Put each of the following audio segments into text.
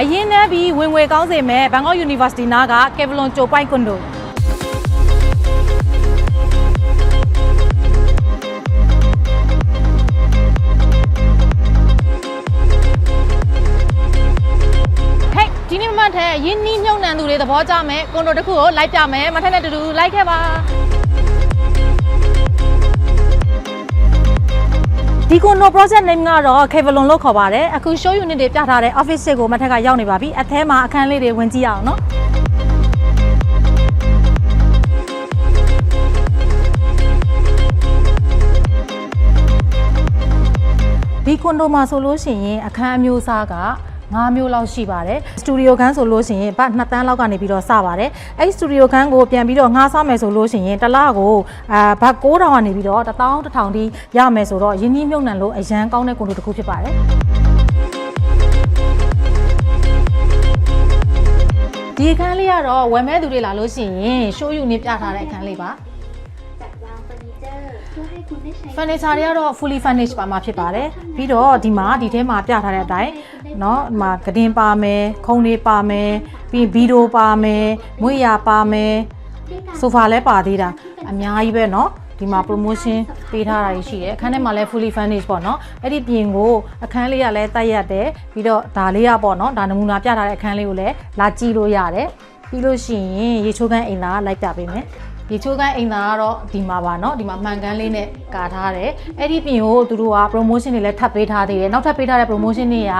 အရင်နဲ့ပြီးဝင်ငွေကောင်းစေမဲ့ဘန်ကောက် University နားက Kevlon ဂျိုပိုင်ကွန်ဒိုဟဲ့ဒီနေ့မှတ်တဲ့ရင်းနှီးမြုံနှံသူတွေသဘောကျမယ်ကွန်ဒိုတစ်ခုကိုလိုက်ပြမယ်မထက်နဲ့တူတူလိုက်ခဲ့ပါ ဒီကွန်ဒို project name ကတော့ Kevlon လို့ခေါ်ပါတယ်အခု show unit တွေပြထားတဲ့ office ကိုမထက်ကရောက်နေပါပြီအထဲမှာအခန်းလေးတွေဝင်ကြည့်ရအောင်နော်ဒီကွန်ဒိုမှာဆိုလို့ရှိရင်အခန်းအမျိုးအစားက 9မျိုးလောက်ရှိပါတယ်စတူဒီယိုခန်းဆိုလို့ရှိရင်ဘတ်2တန်းလောက်ကနေပြီးတော့စပါတယ်အဲ့စတူဒီယိုခန်းကိုပြန်ပြီးတော့ငှားစားမယ်ဆိုလို့ရှိရင်တစ်လကိုအာဘတ်9000ကနေပြီးတော့1000 1000ထိရမယ်ဆိုတော့ယင်းနှီးမြုပ်နှံလို့အရန်ကောင်းတဲ့ကွန်ဒိုတစ်ခုဖြစ်ပါတယ်ဒီအခန်းလေးကတော့ဝယ်မဲ့သူတွေလာလို့ရှိရင် show unit ပြထားတဲ့အခန်းလေးပါจัด วางเฟอร์นิเจอร์เพื่อให้คุณได้ใช้ furniture တွေကတော့ fully furnished ပါမှာဖြစ်ပါတယ်ပြီးတော့ဒီမှာဒီထဲမှာပြထားတဲ့အတိုင်းเนาะဒီမှာကတင်ပါမယ်ခုံတွေပါမယ်ပြီးဗီဒီယိုပါမယ်မွေးရပါမယ်ဆိုဖာလည်းပါသေးတာအများကြီးပဲเนาะဒီမှာ promotion ပေးထားတာရှိတယ်အခန်းထဲမှာလည်း fully furnished ပေါ့เนาะအဲ့ဒီပြင်ကိုအခန်းလေးကလည်းတိုက်ရက်တယ်ပြီးတော့ဒါလေးကပေါ့เนาะဒါနမူနာပြထားတဲ့အခန်းလေးကိုလည်းလာကြည့်လို့ရတယ်ပြီးလို့ရှိရင်ရေချိုးခန်းအိမ်သားလိုက်ပြပေးမယ် ဒီချိုးကန်းအိမ်သားကတော့ဒီမှာပါเนาะဒီမှာမှန်ကန်းလေးနဲ့ကာထားတယ်အဲ့ဒီပြင်ကိုသူတို့က promotion တွေလည်းထပ်ပေးထားသေးတယ်နောက်ထပ်ပေးထားတဲ့ promotion တွေက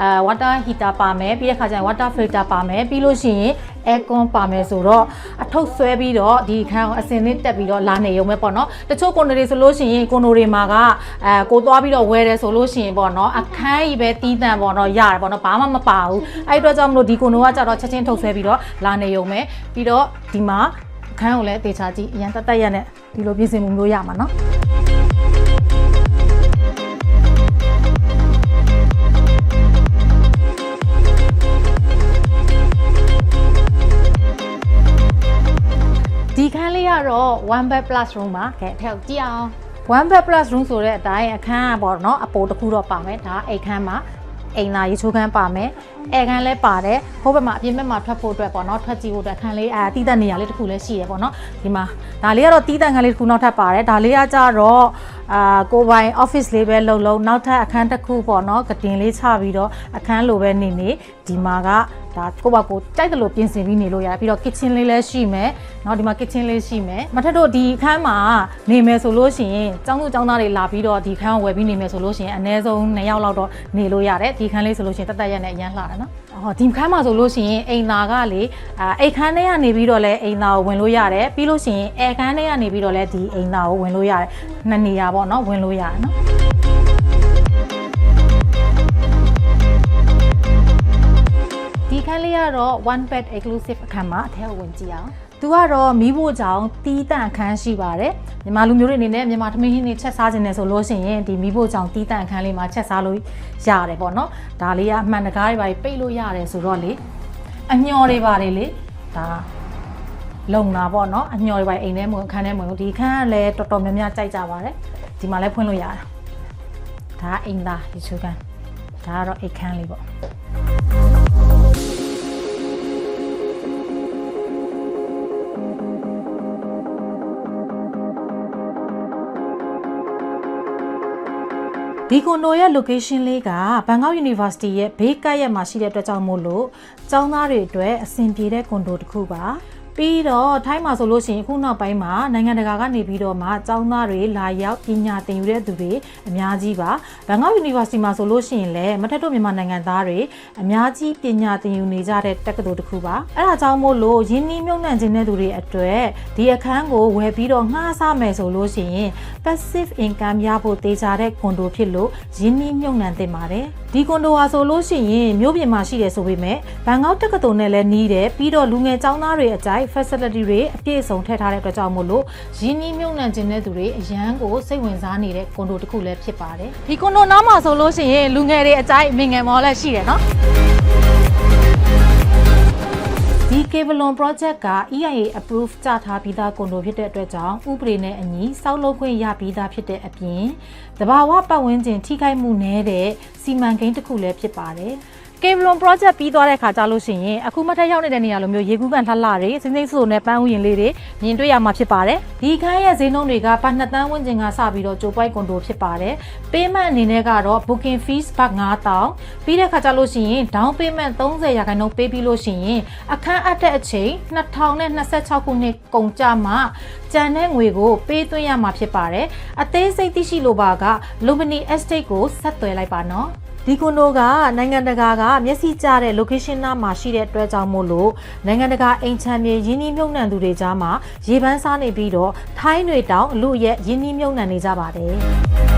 အဲ water heater ပါမယ်ပြီးတဲ့ခါကျရင် water filter ပါမယ်ပြီးလို့ရှိရင် aircon ပါမယ်ဆိုတော့အထုပ်ဆွဲပြီးတော့ဒီခန်းကိုအစင်လေးတက်ပြီးတော့လာနေရုံပဲပေါ့เนาะတချို့ကွန်ဒိုတွေဆိုလို့ရှိရင်ကွန်ဒိုတွေမှာကအဲကိုသွားပြီးတော့ဝယ်တယ်ဆိုလို့ရှိရင်ပေါ့เนาะအခန်းကြီးပဲတီးတန့်ပေါ့เนาะရတယ်ပေါ့เนาะဘာမှမပါဘူးအဲ့ဒီအတွက်ကြောင့်မလို့ဒီကွန်ဒိုကကြတော့ချက်ချင်းထုတ်ဆွဲပြီးတော့လာနေရုံပဲပြီးတော့ဒီမှာ အခန်းကိုလည်းအသေးချာကြည့်အရင်တက်တက်ရက်နဲ့ဒီလိုပြင်ဆင်မှုမျိုးရမှာနော်ဒီခန်းလေးကတော့1 bed plus room ပါခဲ့အထက်ကြည့်အောင်1 bed plus room ဆိုတဲ့အတိုင်းအခန်းကပေါ့နော်အပေါ်တစ်ခုတော့ပါမယ်ဒါအိမ်ခန်းမှာအိမ်လာရေချိုးခန်းပါမယ် အဲခန်းလည်းပါတယ်ဟိုဘက်မှာအပြင်ဘက်မှာထွက်ဖို့အတွက်ပေါ့နော်ထွက်ကြည့်ဖို့အတွက်ခန်းလေးအာတီးတဲ့နေရာလေးတစ်ခုလည်းရှိရပေါ့နော်ဒီမှာဒါလေးကတော့တီးတဲ့ခန်းလေးတစ်ခုနောက်ထပ်ပါတယ်ဒါလေးကကြတော့အာကိုပိုင် office လေးပဲလုံလုံနောက်ထပ်အခန်းတစ်ခုပေါ့နော်ကတင်လေးချပြီးတော့အခန်းလိုပဲနေနေဒီမှာကဒါကိုယ့်ဘာကိုကြိုက်တယ်လို့ပြင်ဆင်ပြီးနေလို့ရတယ်ပြီးတော့ kitchen လေးလည်းရှိမယ်เนาะဒီမှာ kitchen လေးရှိမယ်မထက်တို့ဒီအခန်းမှာနေမယ်ဆိုလို့ရှိရင်ចောင်းသူចောင်းသားတွေလာပြီးတော့ဒီအခန်းကိုဝယ်ပြီးနေမယ်ဆိုလို့ရှိရင်အနည်းဆုံး2ယောက်လောက်တော့နေလို့ရတယ်ဒီအခန်းလေးဆိုလို့ရှိရင်တက်တက်ရက်နဲ့အရန်လှတ ပေါ့နော်။ဟောဒီခန်းမှာဆိုလို့ရှိရင်အိမ်သာကလေအိမ်ခန်းထဲကနေပြီးတော့လဲအိမ်သာကိုဝင်လို့ရတယ်ပြီးလို့ရှိရင်အဲခန်းထဲကနေပြီးတော့လဲဒီအိမ်သာကိုဝင်လို့ရတယ်နှစ်နေရာပေါ့နော်ဝင်လို့ရတယ်နော်။ဒီခန်းလေးကတော့ one bed exclusive အခန်းမှာအထက်ဝင်ကြည့်အောင်။ သူကတော့မီးဖို့ကြောင့်တီးတန့်အခန်းရှိပါတယ်မြန်မာလူမျိုးတွေအနေနဲ့မြန်မာထမင်းဟင်းတွေချက်စားခြင်းနဲ့ဆိုလို့ရှိရင်ဒီမီးဖို့ကြောင့်တီးတန့်အခန်းလေးမှာချက်စားလို့ရတယ်ပေါ့နော်ဒါလေးကအမှန်တကားတွေပါပိတ်လို့ရတယ်ဆိုတော့လေအညော်တွေပါတယ်လေဒါလုံတာပေါ့နော်အညော်တွေပါအိမ်ထဲမှာအခန်းထဲမှာဒီခန်းကလည်းတော်တော်များများကြိုက်ကြပါတယ်ဒီမှာလည်းဖွင့်လို့ရတာဒါကအိမ်သားဒီချိုးကန်ဒါကတော့အိတ်ခန်းလေးပေါ့ ဒီကွန်ဒိုရဲ့ location လေးကဘန်ကောက် University ရဲ့ဘေးကပ်ရက်မှာရှိတဲ့အတွက်ကြောင့်မို့လို့ကျောင်းသားတွေအတွက်အဆင်ပြေတဲ့ကွန်ဒိုတစ်ခုပါ ပြီးတော့ထိုင်းမှာဆိုလို့ရှိရင်အခုနောက်ပိုင်းမှာနိုင်ငံတကာကနေပြီးတော့မှကျောင်းသားတွေလာရောက်ပညာသင်ယူတဲ့သူတွေအများကြီးပါဘန်ကောက် University မှာဆိုလို့ရှိရင်လည်းမထက်တို့မြန်မာနိုင်ငံသားတွေအများကြီးပညာသင်ယူနေကြတဲ့တက္ကသိုလ်တစ်ခုပါအဲ့ဒါကြောင့်မို့လို့ရင်းနှီးမြှုပ်နှံခြင်းတဲ့သူတွေအတွက်ဒီအခန်းကိုဝယ်ပြီးတော့ငှားစားမယ်ဆိုလို့ရှိရင် passive income ရဖို့တေချာတဲ့ကွန်ဒိုဖြစ်လို့ရင်းနှီးမြှုပ်နှံသင့်ပါတယ်ဒီကွန်ဒိုဟာဆိုလို့ရှိရင်မြို့ပြင်မှာရှိတယ်ဆိုပေမဲ့ဘန်ကောက်တက္ကသိုလ်နဲ့လည်းနီးတယ်ပြီးတော့လူငယ်ကျောင်းသားတွေအကြိုက် facility တွေအပြည့်အစုံထည့်ထားတဲ့အတွက်ကြောင့်မို့လို့ရင်းနှီးမြှုပ်နှံခြင်းတဲ့သူတွေအရန်ကိုစိတ်ဝင်စားနေတဲ့ကွန်ဒိုတစ်ခုလည်းဖြစ်ပါတယ်ဒီကွန်ဒိုနားမှာဆိုလို့ရှိရင်လူငယ်တွေအကြိုက်မင်ငယ်မော်လည်းရှိတယ်နော်ဒီ Kevlon project က EIA approve ကြထားပြီးသားကွန်ဒိုဖြစ်တဲ့အတွက်ကြောင့်ဥပဒေနဲ့အညီစောက်လုပ်ခွင့်ရပြီးသားဖြစ်တဲ့အပြင်တဘာဝပတ်ဝန်းကျင်ထိခိုက်မှုနည်းတဲ့စီမံကိန်းတစ်ခုလည်းဖြစ်ပါတယ်။ Kevlon project ပြီးသွားတဲ့ခါကြာလို့ရှိရင်အခုမထက်ရောက်နေတဲ့နေရာလိုမျိုးရေကူးကန်လှလှတွေစိမ့်စိမ့်ဆူနဲ့ပန်းဥယင်လေးတွေမြင်တွေ့ရမှာဖြစ်ပါတယ်ဒီခန်းရဲ့ဈေးနှုန်းတွေကပတ်နှစ်တန်းဝန်းကျင်ကစပြီးတော့ကြိုပွိုက်ကွန်ဒိုဖြစ်ပါတယ် payment အနေနဲ့ကတော့ booking fees ဘတ်9000ပြီးတဲ့ခါကြာလို့ရှိရင် down payment 30ရာခိုင်နှုန်းပေးပြီးလို့ရှိရင်အခန်းအပ်တဲ့အချိန်2026ခုနှစ်ကုန်ကြမှာကျန်တဲ့ငွေကိုပေးသွင်းရမှာဖြစ်ပါတယ်အသေးစိတ်သိရှိလိုပါက Lumini Estate ကိုဆက်သွယ်လိုက်ပါနော် ဒီကွန်ဒိုကနိုင်ငံတကာကမျက်စိကျတဲ့ location နားမှာရှိတဲ့အတွက်ကြောင့်မို့လို့နိုင်ငံတကာအိမ်ချမ်းမြေရင်းနှီးမြှုပ်နှံသူတွေကြားမှာရေပန်းစားနေပြီးတော့ထိုင်းတွေတောင်အလို့ရဲ့ရင်းနှီးမြှုပ်နှံနေကြပါတယ်